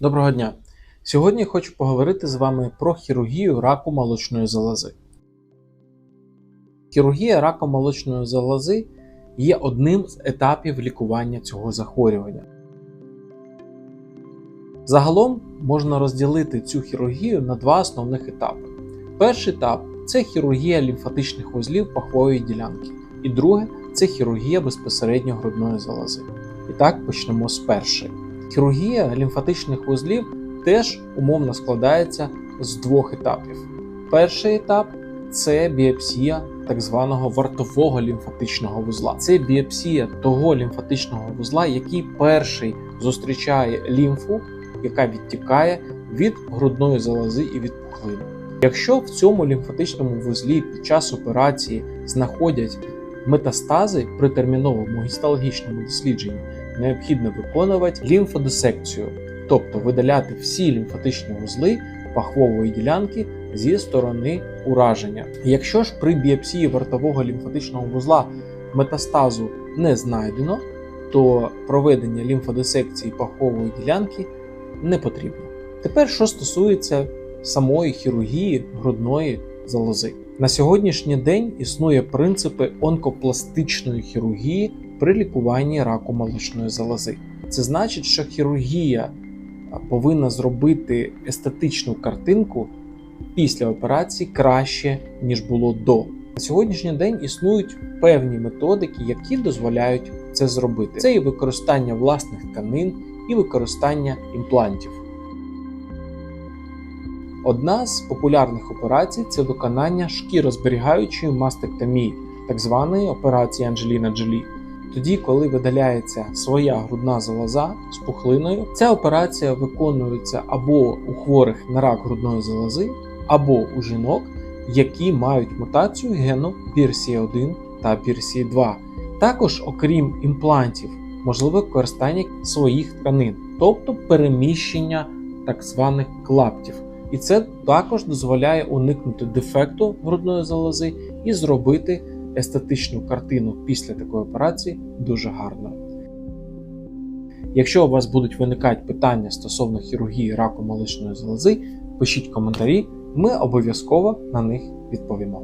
Доброго дня! Сьогодні хочу поговорити з вами про хірургію раку молочної залози. Хірургія раку молочної залози є одним з етапів лікування цього захворювання. Загалом можна розділити цю хірургію на два основних етапи. Перший етап це хірургія лімфатичних вузлів пахової ділянки, і друге це хірургія безпосередньо грудної залози. І так почнемо з першої. Хірургія лімфатичних вузлів теж умовно складається з двох етапів. Перший етап це біопсія так званого вартового лімфатичного вузла. Це біопсія того лімфатичного вузла, який перший зустрічає лімфу, яка відтікає від грудної залози і від пухлини. Якщо в цьому лімфатичному вузлі під час операції знаходять метастази при терміновому гістологічному дослідженні, необхідно виконувати лімфодисекцію, тобто видаляти всі лімфатичні вузли пахвової ділянки зі сторони ураження. Якщо ж при біопсії вартового лімфатичного вузла метастазу не знайдено, то проведення лімфодисекції пахвової ділянки не потрібно. Тепер, що стосується самої хірургії грудної залози. На сьогоднішній день існує принципи онкопластичної хірургії при лікуванні раку молочної залози. Це значить, що хірургія повинна зробити естетичну картинку після операції краще, ніж було до. На сьогоднішній день існують певні методики, які дозволяють це зробити. Це і використання власних тканин, і використання імплантів. Одна з популярних операцій це виконання шкірозберігаючої мастектомії, так званої операції Анджеліна Джолі. Тоді, коли видаляється своя грудна залоза з пухлиною, ця операція виконується або у хворих на рак грудної залози, або у жінок, які мають мутацію гену BRCA1 та BRCA2. Також, окрім імплантів, можливе використання своїх тканин, тобто переміщення так званих клаптів. І це також дозволяє уникнути дефекту грудної залози і зробити естетичну картину після такої операції дуже гарно. Якщо у вас будуть виникати питання стосовно хірургії раку молочної залози, пишіть коментарі, ми обов'язково на них відповімо.